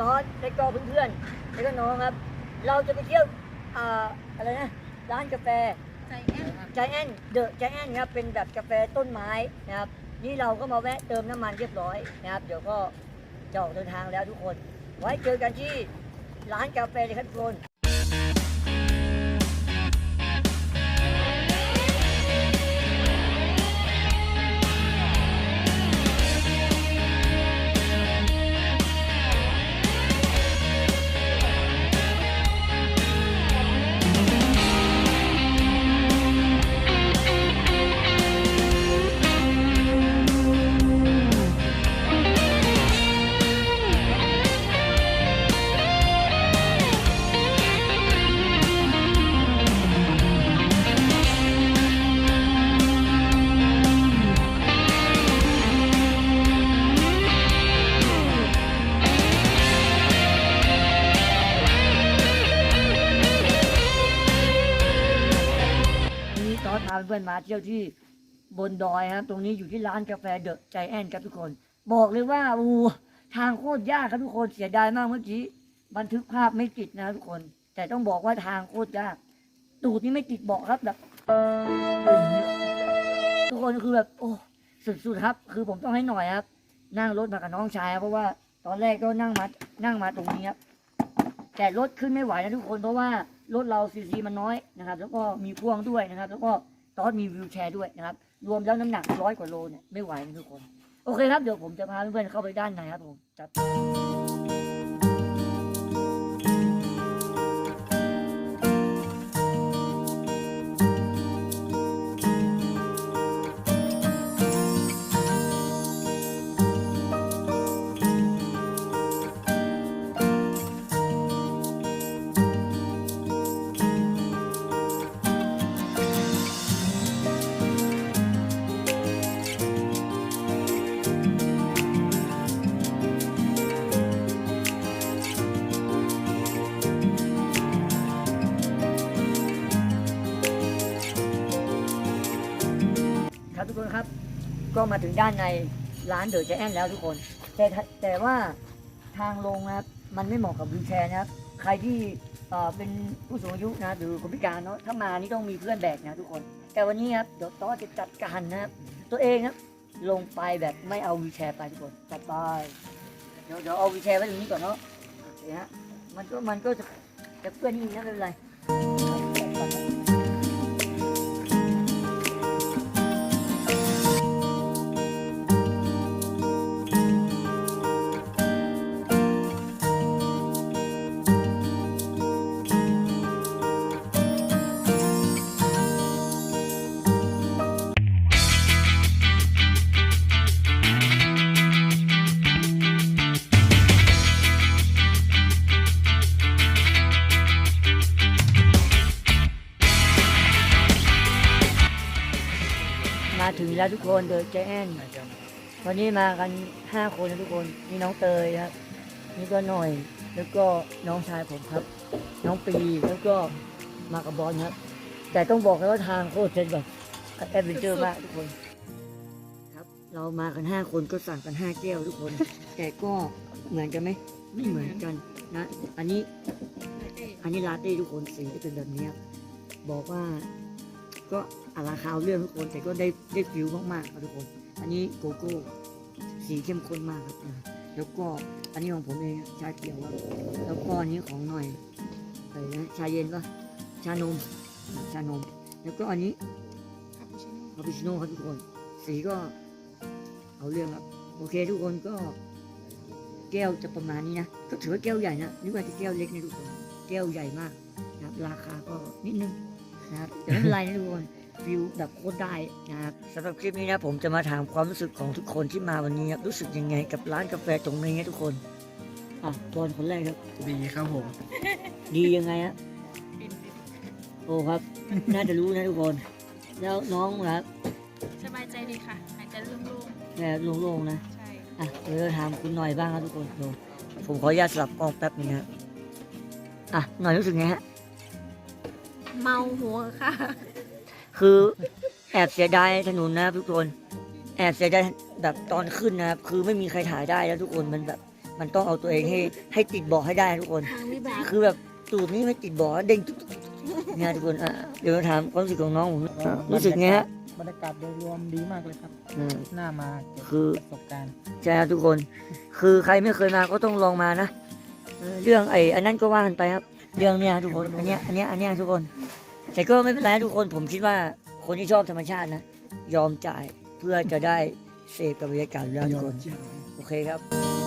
ตอนและก็เพื่อนๆแล้วก็น้องครับ เราจะไปเที่ยวอ่าอะไรนะร้านกาแฟใจแอนใจแอนเดอะใจแอนครับเป็นแบบกาแฟต้นไม้นะครับ นี่เราก็มาแวะเติมน้ำมันเรียบร้อยนะครับ เดี๋ยวก็จะออกเดินทางแล้วทุกคน ไว้เจอกันที่ร้านกาแฟเลยครับทุกคน วันนี้ตอนพาเพื่อนมาเที่ยวที่บนดอยครับตรงนี้อยู่ที่ร้านกาแฟเดอะใจแอนครับทุกคน บอกเลยว่าอูทางโคตรยากครับทุกคนเสียดายมากเมื่อกี้บันทึกภาพไม่ติดนะครับทุกคน แต่ต้องบอกว่าทางโคตรยากตูดนี่ไม่ติดเบาะครับแบบทุกคนคือแบบโอ้สุดๆครับ คือผมต้องให้หน่อยครับ นั่งรถมากับน้องชายครับเพราะว่าตอนแรกก็นั่งมานั่งมาตรงนี้ครับแต่รถขึ้นไม่ไหวนะทุกคนเพราะว่า รถเราซีซีมันน้อยนะครับ แล้วก็มีพ่วงด้วยนะครับ แล้วก็ตอนมีวิวแชร์ด้วยนะครับ รวมแล้วน้ำหนักร้อยกว่าโลเนี่ยไม่ไหวนะทุกคน โอเคครับ เดี๋ยวผมจะพาเพื่อนๆเข้าไปด้านในครับผมจับครับ ก็มาถึงด้านในร้านเดอะแจแอนแล้วทุกคน แต่แต่ว่าทางลงนะครับมันไม่เหมาะกับวิวแชร์นะครับ ใครที่เป็นผู้สูงอายุนะหรือคนพิการเนาะถ้ามานี่ต้องมีเพื่อนแบกนะทุกคน แต่วันนี้ครับเดี๋ยวต้อจะจัดการนะครับตัวเองครับลงไปแบบไม่เอาวีแชร์ไปทุกคนจัดไปเดี๋ยวเดี๋ยวเอาวีแชร์ไว้ตรงนี้ก่อนเนาะโอเคฮะมันก็มันก็จะจะเพื่อนนี่นะไม่เป็นไร แล้วทุกคนเดอะแจแอนวันนี้มากันห้าคนนะทุกคนนี่น้องเตยครับนี่ก็หน่อยแล้วก็น้องชายผมครับ น้องปีแล้วก็มากับบอลครับ แต่ต้องบอกเลยว่าทางโคตรเจ๋งแบบแอดเวนเจอร์มากทุกคน ครับ เรามากันห้าคนก็สั่งกันห้าแก้วทุกคน แต่ก็เหมือนกันไหมไม่เหมือนกันนะ อันนี้ อันนี้ลาเต้ทุกคนสีจะเป็นแบบนี้ครับบอกว่า ก็อาราคาเรื่องทุกคนแต่ก็ได้ได้ฟิลมากๆครับทุกคน อันนี้โกโก้สีเข้มข้นมากครับแล้วก็อันนี้ของผมเองชาเขียวครับแล้วก็อันนี้ของหน่อยอะไรนะชาเย็นปะชานมชานม แล้วก็อันนี้คาปูชิโน่คาปูชิโน่ครับทุกคน สีก็เอาเรื่องครับโอเคทุกคนก็แก้วจะประมาณนี้นะ ก็ถือว่าแก้วใหญ่นะนึกว่าจะแก้วเล็กนะทุกคน แก้วใหญ่มากนะครับราคาก็นิดนึง นะครับแต่ไม่เป็นไรนะทุกคนฟิลแบบโคตรได้นะครับสำหรับคลิปนี้นะผมจะมาถามความรู้สึกของทุกคนที่มาวันนี้ครับรู้สึกยังไงกับร้านกาแฟตรงนี้นะทุกคนอะบอลคนแรกครับ ดีครับผม ดียังไงฮะฟินฟินโอ้ครับ น่าจะรู้นะทุกคน แล้วน้องครับสบายใจดีค่ะหายใจโล่งแม่โล่งๆนะๆใช่ อะเดี๋ยวเราถามคุณหน่อยบ้างครับทุกคนดูผมขออนุญาตสลับกล้องแป๊บนึงครับอะหน่อยรู้สึกไงฮะ เมาหัวค่ะ คือแอบเสียดายถนนนะครับทุกคน แอบเสียดายแบบตอนขึ้นนะครับ คือไม่มีใครถ่ายได้แล้วทุกคนมันแบบ มันต้องเอาตัวเองให้ให้ติดเบาะให้ได้ทุกคน ทางวิบากคือแบบตูดนี้ไม่ติดเบาะเด้งตุ๊กตุ๊กตุ๊กเนี่ยทุกคนอะเดี๋ยวถามความรู้สึกของน้องผมอะรู้สึกไงฮะบรรยากาศโดยรวมดีมากเลยครับ อืม น่ามาเก็บคือ ประสบการณ์ใช่ครับทุกคน คือใครไม่เคยมาก็ต้องลองมานะเออเรื่องไอ้อันนั้นก็ว่ากันไปครับ เรื่องเนี้ยทุกคน อันเนี้ย อันเนี้ย อันเนี้ยทุกคน แต่ก็ไม่เป็นไรนะทุกคน ผมคิดว่าคนที่ชอบธรรมชาตินะ ยอมจ่ายเพื่อจะได้เสพกับบรรยากาศอยู่แล้วทุกคน โอเคครับ